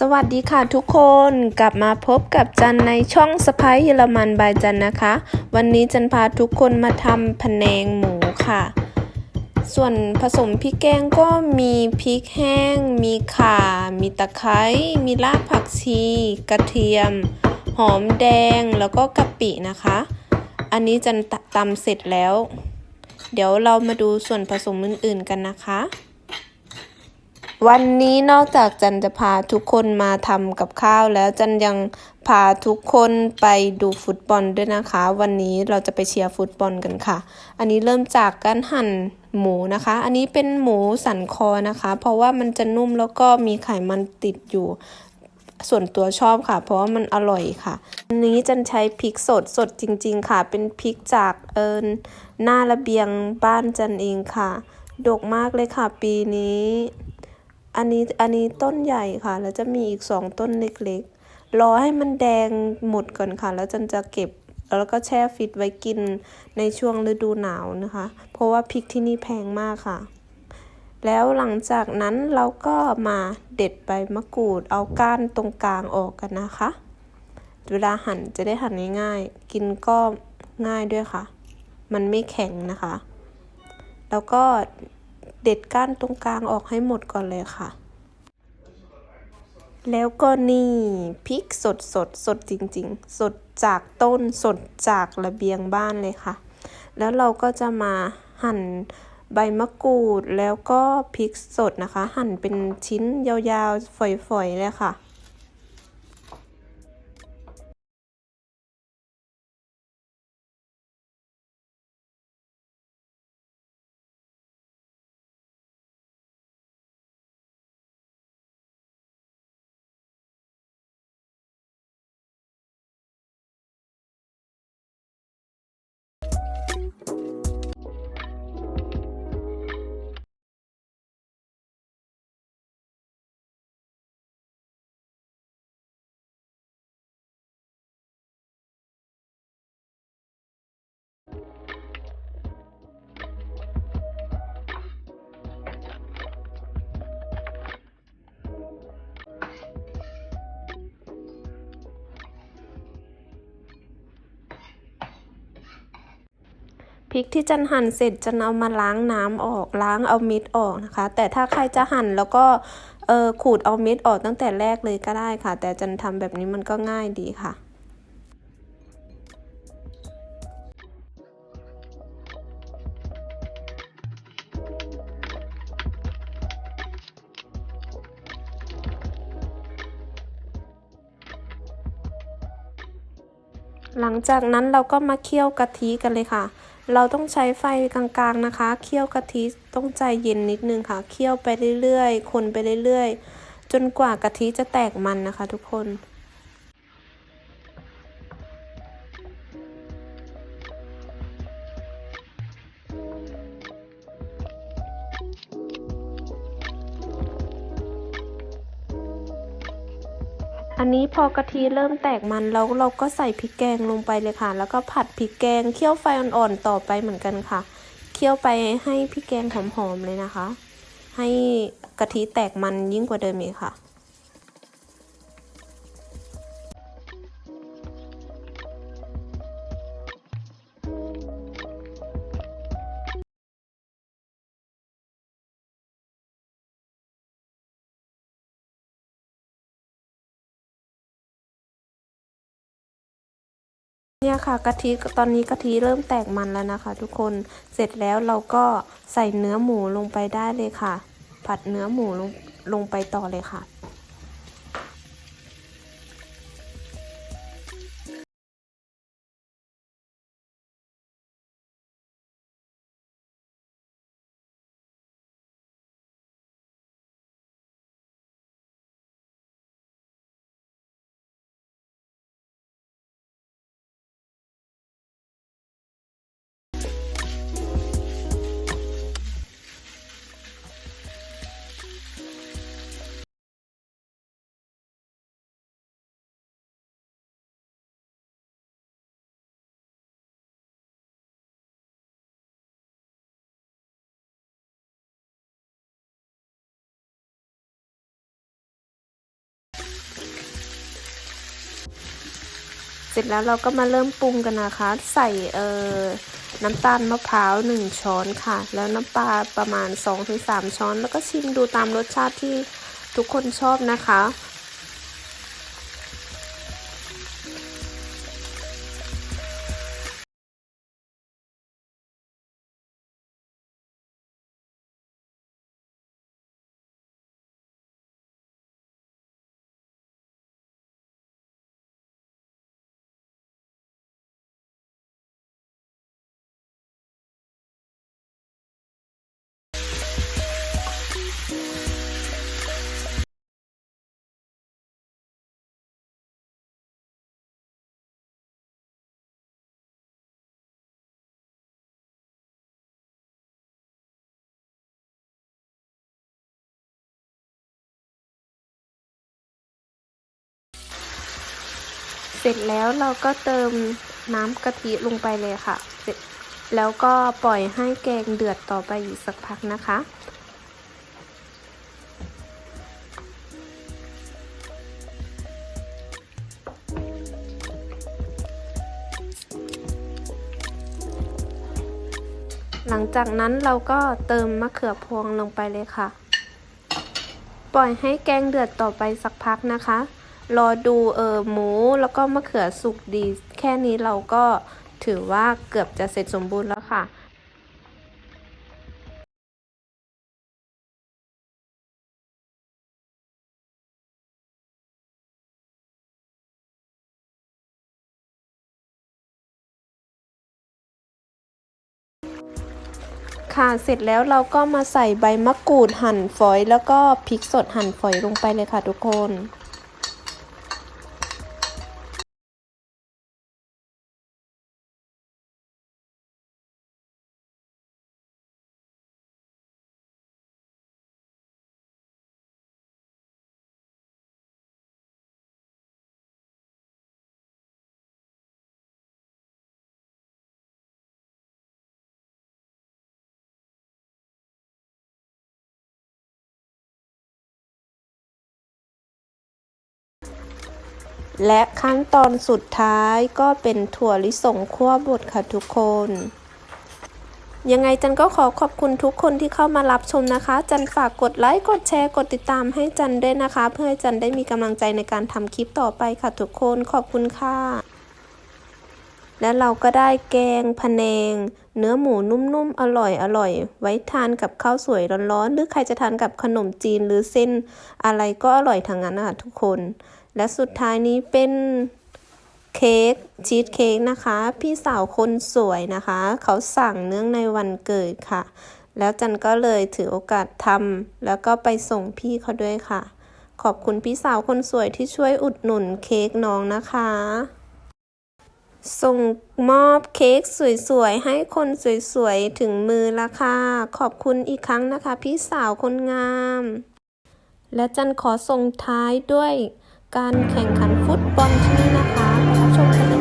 สวัสดีค่ะทุกคนกลับมาพบกับจันในช่องสไปเยอรมันบายจันนะคะ วันนี้จันพาทุกคนมาทำพะแนงหมูค่ะ ส่วนผสมพริกแกงก็มีพริกแห้ง มีข่า มีตะไคร้มีรากผักชี กระเทียม หอมแดงแล้วก็กะปินะคะ อันนี้จันตำเสร็จแล้ว เดี๋ยวเรามาดูส่วนผสมอื่นๆกันนะคะ วันนี้นอกจากจันจะพาทุกคนมาทำกับข้าวแล้วจันยังพาทุกคนไปดูฟุตบอลด้วยนะคะ วันนี้เราจะไปเชียร์ฟุตบอลกันค่ะ อันนี้เริ่มจากการหั่นหมูนะคะ อันนี้เป็นหมูสันคอนะคะ เพราะว่ามันจะนุ่มแล้วก็มีไขมันติดอยู่ ส่วนตัวชอบค่ะ เพราะว่ามันอร่อยค่ะ อันนี้จันใช้พริกสดสดจริง ๆ ค่ะ เป็นพริกจากเอินหน้าระเบียงบ้านจันเองค่ะ ดกมากเลยค่ะปีนี้ อันนี้อันนี้ต้นใหญ่ค่ะ แล้วจะมีอีกสองต้นเล็กๆ รอให้มันแดงหมดก่อนค่ะ แล้วจันจะเก็บแล้วก็แช่ฟิตไว้กินในช่วงฤดูหนาวนะคะ เพราะว่าพริกที่นี่แพงมากค่ะ แล้วหลังจากนั้นเราก็มาเด็ดใบมะกรูด เอาก้านตรงกลางออกกันนะคะ เวลาหั่นจะได้หั่นง่ายๆ กินก็ง่ายด้วยค่ะ มันไม่แข็งนะคะ แล้วก็ เด็ดก้านตรงกลางออกให้หมดก่อนเลยค่ะ แล้วก็นี่พริกสดสดสดจริง ๆ สดจากต้นสดจากระเบียงบ้านเลยค่ะ แล้วเราก็จะมาหั่นใบมะกรูดแล้วก็พริกสดนะคะ หั่นเป็นชิ้นยาวๆฝอยๆเลยค่ะ พริกที่จันหั่นเสร็จจะเอามาล้างน้ำออกล้างเอาเม็ดออกนะคะ แต่ถ้าใครจะหั่นแล้วก็เออขูดเอาเม็ดออกตั้งแต่แรกเลยก็ได้ค่ะ แต่จันทำแบบนี้มันก็ง่ายดีค่ะหลังจากนั้นเราก็มาเคี่ยวกะทิกันเลยค่ะ เราต้องใช้ไฟกลางๆนะคะ เคี่ยวกะทิต้องใจเย็นนิดนึงค่ะ เคี่ยวไปเรื่อยๆ คนไปเรื่อยๆ จนกว่ากะทิจะแตกมันนะคะทุกคน อันนี้พอกะทิเริ่มแตกมันแล้วเราก็ใส่พริกแกงลงไปเลยค่ะ แล้วก็ผัดพริกแกงเคี่ยวไฟอ่อนๆต่อไปเหมือนกันค่ะ เคี่ยวไปให้พริกแกงหอมๆเลยนะคะ ให้กะทิแตกมันยิ่งกว่าเดิมอีกค่ะ เนี่ยค่ะกะทิตอนนี้กะทิเริ่มแตกมันแล้วนะคะ ทุกคนเสร็จแล้วเราก็ใส่เนื้อหมูลงไปได้เลยค่ะ ผัดเนื้อหมูลงลงไปต่อเลยค่ะ เสร็จแล้วเราก็มาเริ่มปรุงกันนะคะ ใส่เอ่อน้ำตาลมะพร้าว1ช้อนค่ะ แล้วน้ำปลาประมาณ 2-3 ช้อน แล้วก็ชิมดูตามรสชาติที่ทุกคนชอบนะคะ สร็จแล้วเราก็เติมน้ำกะทิลงไปเลยค่ะเสร็จแล้วก็ปล่อยให้แกงเดือดต่อไปอีกสักพักนะคะ หลังจากนั้นเราก็เติมมะเขือพวงลงไปเลยค่ะ ปล่อยให้แกงเดือดต่อไปสักพักนะคะ รอดูเออหมูแล้วก็มะเขือสุกดี แค่นี้เราก็ถือว่าเกือบจะเสร็จสมบูรณ์แล้วค่ะค่ะ เสร็จแล้วเราก็มาใส่ใบมะกรูดหั่นฝอย แล้วก็พริกสดหั่นฝอยลงไปเลยค่ะทุกคน และขั้นตอนสุดท้ายก็เป็นถั่วลิสงคั่วบดค่ะทุกคน ยังไงจันก็ขอขอบคุณทุกคนที่เข้ามารับชมนะคะ จันฝากกดไลค์ กดแชร์ กดติดตามให้จันด้วยนะคะ เพื่อให้จันได้มีกำลังใจในการทำคลิปต่อไปค่ะทุกคน ขอบคุณค่ะ และเราก็ได้แกงพะแนง เนื้อหมูนุ่มๆ อร่อยอร่อย ไว้ทานกับข้าวสวยร้อนๆ หรือใครจะทานกับขนมจีนหรือเส้น อะไรก็อร่อยทั้งนั้นนะคะทุกคน และสุดท้ายนี้เป็นเค้กชีสเค้กนะคะ พี่สาวคนสวยนะคะ เขาสั่งเนื่องในวันเกิดค่ะ แล้วจันก็เลยถือโอกาสทำแล้วก็ไปส่งพี่เขาด้วยค่ะ ขอบคุณพี่สาวคนสวยที่ช่วยอุดหนุนเค้กน้องนะคะ ส่งมอบเค้กสวยๆ ให้คนสวยๆ ถึงมือละค่ะ ขอบคุณอีกครั้งนะคะ พี่สาวคนงาม และจันขอส่งท้ายด้วยการแข่งขันฟุตบอลที่นี่นะคะ ไปรับชมกัน